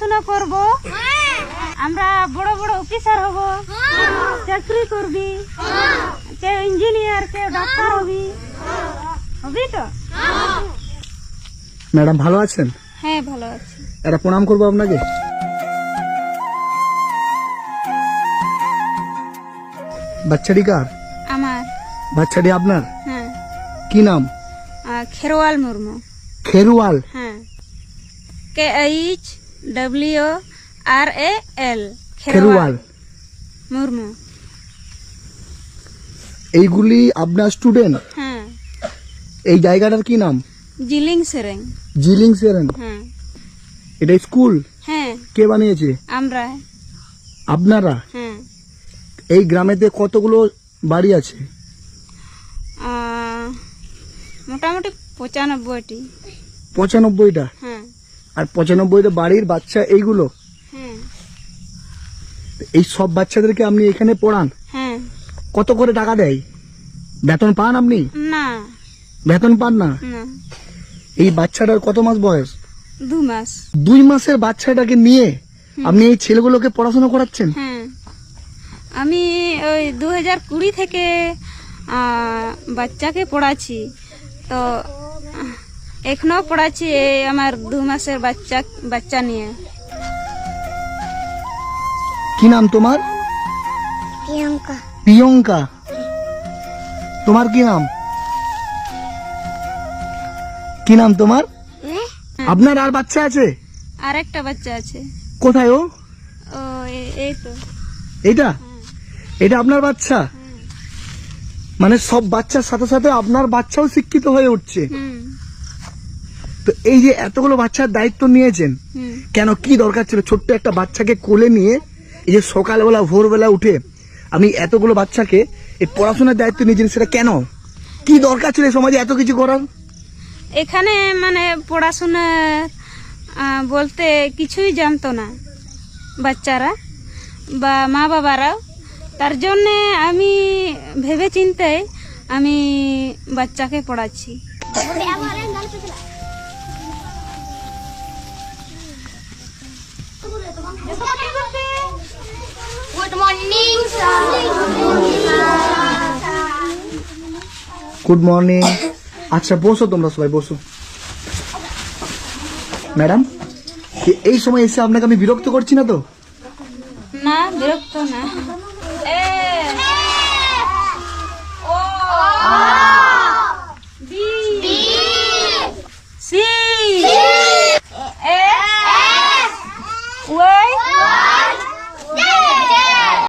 পড়াশোনা করব। আমরা বড় বড় অফিসার হব। চাকরি করবি। কেউ ইঞ্জিনিয়ার কেউ ডাক্তার হবি। হবি তো? ম্যাডাম ভালো আছেন? হ্যাঁ ভালো আছি। একটা প্রণাম করব আপনাকে। বাচ্চাটি কার? আমার। বাচ্চাটি আপনার? হ্যাঁ। কি নাম? খেরোয়াল মুর্মু। খেরুয়াল হ্যাঁ। K H? W R A L Kherwal Murmu. এইগুলি আপনার স্টুডেন্ট হ্যাঁ। এই জায়গাটার কি নাম? জিলিং সেরেং। জিলিং সেরেন হ্যাঁ। এটা স্কুল? হ্যাঁ। কে বানিয়েছে? আমরা। আপনারা? হ্যাঁ। এই গ্রামেতে কতগুলো বাড়ি আছে? মোটামুটি পঁচানব্বইটি। পঁচানব্বইটা? হ্যাঁ। আর পঁচানব্বইটা বাড়ির বাচ্চা এইগুলো? হ্যাঁ। এই সব বাচ্চাদেরকে আপনি এখানে পড়ান? হ্যাঁ। কত করে টাকা দেয়? বেতন পান আপনি? না। বেতন পান না? এই বাচ্চাটার কত মাস বয়স? দু মাস। দুই মাসের বাচ্চাটাকে নিয়ে আপনি এই ছেলেগুলোকে পড়াশোনা করাচ্ছেন? হ্যাঁ। আমি ওই দু হাজার কুড়ি থেকে বাচ্চাকে পড়াচ্ছি। তো এখনও পড়াচ্ছি এই আমার দু মাসের বাচ্চা বাচ্চা নিয়ে। কি নাম তোমার? প্রিয়ঙ্কা। প্রিয়ঙ্কা। তোমার কি নাম? কি নাম তোমার? আপনার আর বাচ্চা আছে? আর একটা বাচ্চা আছে। কোথায় ও? ও এ- এই তো। এটা এটা আপনার বাচ্চা? মানে সব বাচ্চার সাথে সাথে আপনার বাচ্চাও শিক্ষিত হয়ে উঠছে। এই যে এতগুলো বাচ্চার দায়িত্ব নিয়েছেন কেন কি দরকার ছিল? ছোট্ট একটা বাচ্চাকে কোলে নিয়ে এই যে সকালবেলা ভোরবেলা উঠে আমি এতগুলো বাচ্চাকে এই পড়াশোনার দায়িত্ব নিয়েছেন সেটা কেন? কি দরকার ছিল এই সমাজে এত কিছু করার? এখানে মানে পড়াশোনা বলতে কিছুই জানতো না বাচ্চারা বা মা বাবারাও তার জন্যে আমি ভেবে চিন্তে আমি বাচ্চাকে পড়াচ্ছি। Good morning, গুড মর্নিং আচ্ছা বসো তোমরা সবাই বসো। ম্যাডাম এই সময় এসে আপনাকে আমি বিরক্ত করছি না তো? না বিরক্ত না।